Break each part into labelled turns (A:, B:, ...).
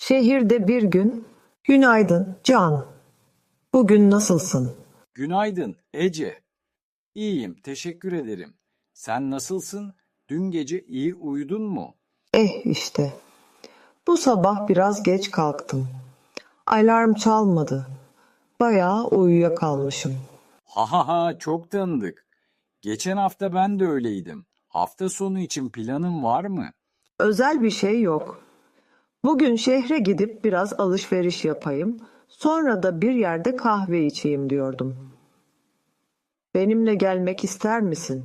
A: Şehirde bir gün, günaydın Can. Bugün nasılsın?
B: Günaydın Ece. İyiyim, teşekkür ederim. Sen nasılsın? Dün gece iyi uyudun mu?
A: Eh işte. Bu sabah biraz geç kalktım. Alarm çalmadı. Bayağı uyuyakalmışım.
B: Ha ha ha çok tanıdık. Geçen hafta ben de öyleydim. Hafta sonu için planın var mı?
A: Özel bir şey yok. Bugün şehre gidip biraz alışveriş yapayım. Sonra da bir yerde kahve içeyim diyordum. Benimle gelmek ister misin?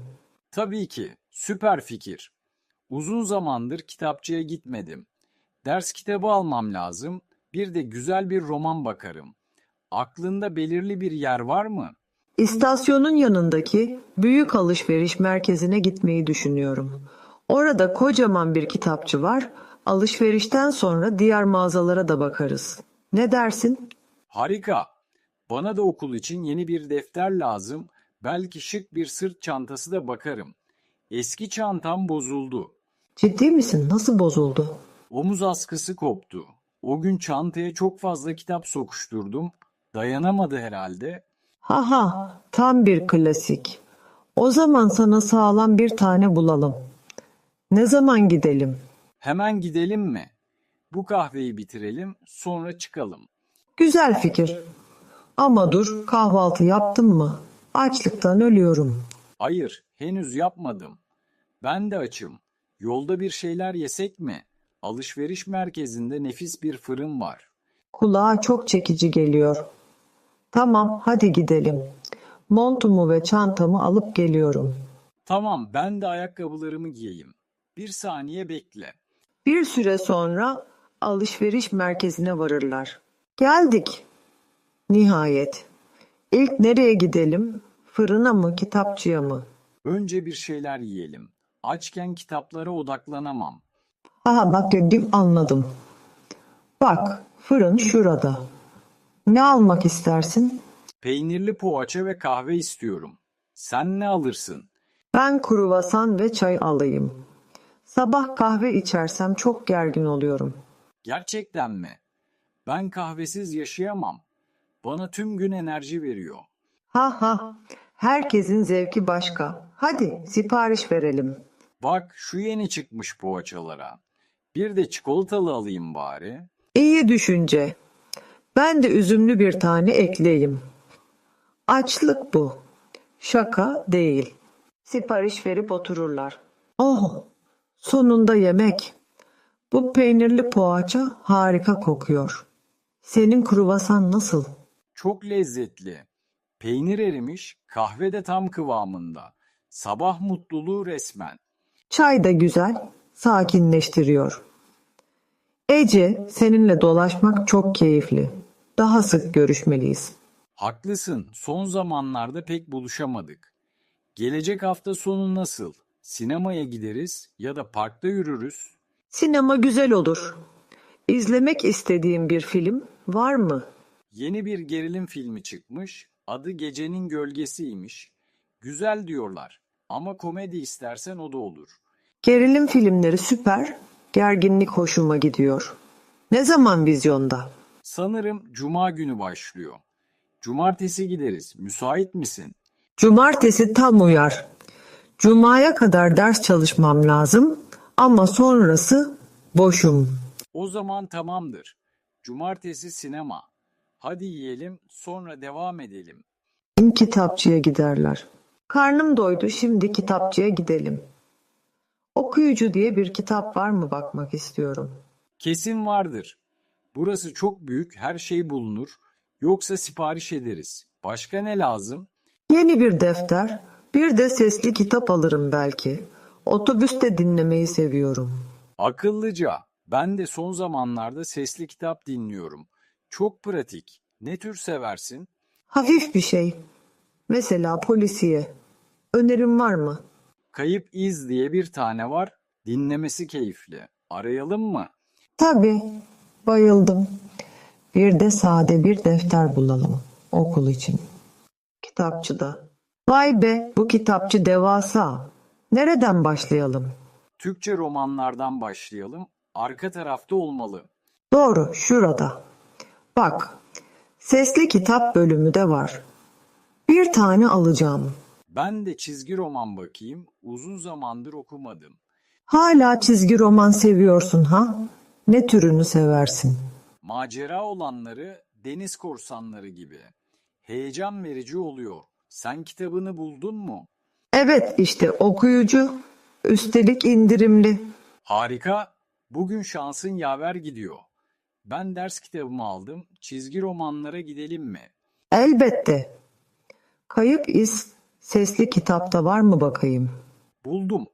B: Tabii ki. Süper fikir. Uzun zamandır kitapçıya gitmedim. Ders kitabı almam lazım. Bir de güzel bir roman bakarım. Aklında belirli bir yer var mı?
A: İstasyonun yanındaki büyük alışveriş merkezine gitmeyi düşünüyorum. Orada kocaman bir kitapçı var. Alışverişten sonra diğer mağazalara da bakarız. Ne dersin?
B: Harika. Bana da okul için yeni bir defter lazım. Belki şık bir sırt çantası da bakarım. Eski çantam bozuldu.
A: Ciddi misin? Nasıl bozuldu?
B: Omuz askısı koptu. O gün çantaya çok fazla kitap sokuşturdum. Dayanamadı herhalde.
A: Haha, tam bir klasik. O zaman sana sağlam bir tane bulalım. Ne zaman gidelim?
B: Hemen gidelim mi? Bu kahveyi bitirelim, sonra çıkalım.
A: Güzel fikir. Ama dur, kahvaltı yaptın mı? Açlıktan ölüyorum.
B: Hayır, henüz yapmadım. Ben de açım. Yolda bir şeyler yesek mi? Alışveriş merkezinde nefis bir fırın var.
A: Kulağa çok çekici geliyor. Tamam, hadi gidelim. Montumu ve çantamı alıp geliyorum.
B: Tamam, ben de ayakkabılarımı giyeyim. Bir saniye bekle.
A: Bir süre sonra alışveriş merkezine varırlar. Geldik. Nihayet. İlk nereye gidelim? Fırına mı, kitapçıya mı?
B: Önce bir şeyler yiyelim. Açken kitaplara odaklanamam.
A: Aha bak dedim anladım. Bak fırın şurada. Ne almak istersin?
B: Peynirli poğaça ve kahve istiyorum. Sen ne alırsın?
A: Ben kruvasan ve çay alayım. Sabah kahve içersem çok gergin oluyorum.
B: Gerçekten mi? Ben kahvesiz yaşayamam. Bana tüm gün enerji veriyor.
A: Ha ha. Herkesin zevki başka. Hadi sipariş verelim.
B: Bak şu yeni çıkmış poğaçalara. Bir de çikolatalı alayım bari.
A: İyi düşünce. Ben de üzümlü bir tane ekleyeyim. Açlık bu. Şaka değil. Sipariş verip otururlar. Oh, sonunda yemek. Bu peynirli poğaça harika kokuyor. Senin kruvasan nasıl?
B: Çok lezzetli. Peynir erimiş, kahve de tam kıvamında. Sabah mutluluğu resmen.
A: Çay da güzel, sakinleştiriyor. Ece, seninle dolaşmak çok keyifli. Daha sık görüşmeliyiz.
B: Haklısın, son zamanlarda pek buluşamadık. Gelecek hafta sonu nasıl? Sinemaya gideriz ya da parkta yürürüz.
A: Sinema güzel olur. İzlemek istediğin bir film var mı?
B: Yeni bir gerilim filmi çıkmış. Adı Gecenin Gölgesiymiş. Güzel diyorlar. Ama komedi istersen o da olur.
A: Gerilim filmleri süper, gerginlik hoşuma gidiyor. Ne zaman vizyonda?
B: Sanırım cuma günü başlıyor. Cumartesi gideriz. Müsait misin?
A: Cumartesi tam uyar. Cuma'ya kadar ders çalışmam lazım ama sonrası boşum.
B: O zaman tamamdır. Cumartesi sinema. Hadi yiyelim, sonra devam edelim.
A: Kitapçıya giderler. Karnım doydu, şimdi kitapçıya gidelim. Okuyucu diye bir kitap var mı bakmak istiyorum.
B: Kesin vardır. Burası çok büyük, her şey bulunur. Yoksa sipariş ederiz. Başka ne lazım?
A: Yeni bir defter, bir de sesli kitap alırım belki. Otobüste dinlemeyi seviyorum.
B: Akıllıca. Ben de son zamanlarda sesli kitap dinliyorum. Çok pratik. Ne tür seversin?
A: Hafif bir şey. Mesela polisiye. Önerim var mı?
B: Kayıp İz diye bir tane var. Dinlemesi keyifli. Arayalım mı?
A: Tabii. Bayıldım. Bir de sade bir defter bulalım. Okul için. Kitapçıda. Vay be bu kitapçı devasa. Nereden başlayalım?
B: Türkçe romanlardan başlayalım. Arka tarafta olmalı.
A: Doğru, şurada. Bak, sesli kitap bölümü de var. Bir tane alacağım.
B: Ben de çizgi roman bakayım. Uzun zamandır okumadım.
A: Hala çizgi roman seviyorsun ha? Ne türünü seversin?
B: Macera olanları deniz korsanları gibi. Heyecan verici oluyor. Sen kitabını buldun mu?
A: Evet işte okuyucu, üstelik indirimli.
B: Harika. Bugün şansın yaver gidiyor. Ben ders kitabımı aldım. Çizgi romanlara gidelim mi?
A: Elbette. Kayıp iz sesli kitapta var mı bakayım?
B: Buldum.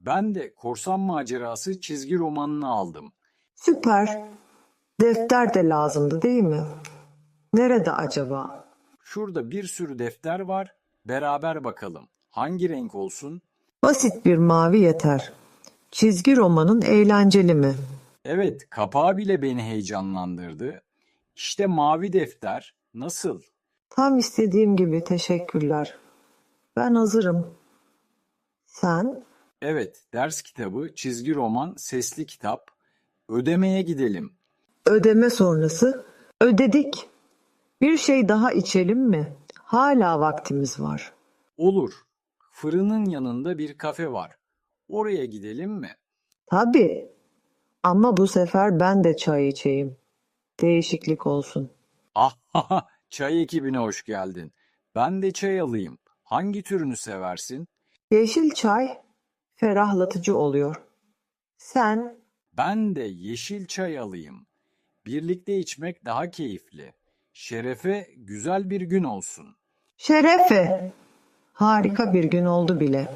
B: Ben de korsan macerası çizgi romanını aldım.
A: Süper. Defter de lazımdı değil mi? Nerede acaba?
B: Şurada bir sürü defter var. Beraber bakalım. Hangi renk olsun?
A: Basit bir mavi yeter. Çizgi romanın eğlenceli mi?
B: Evet, kapağı bile beni heyecanlandırdı. İşte mavi defter. Nasıl?
A: Tam istediğim gibi teşekkürler. Ben hazırım. Sen?
B: Evet, ders kitabı, çizgi roman, sesli kitap. Ödemeye gidelim.
A: Ödeme sonrası ödedik. Bir şey daha içelim mi? Hala vaktimiz var.
B: Olur. Fırının yanında bir kafe var. Oraya gidelim mi?
A: Tabii. Ama bu sefer ben de çay içeyim. Değişiklik olsun.
B: Ah, çay ekibine hoş geldin. Ben de çay alayım. Hangi türünü seversin?
A: Yeşil çay ferahlatıcı oluyor. Sen
B: Ben de yeşil çay alayım. Birlikte içmek daha keyifli. Şerefe güzel bir gün olsun.
A: şerefe. Harika bir gün oldu bile.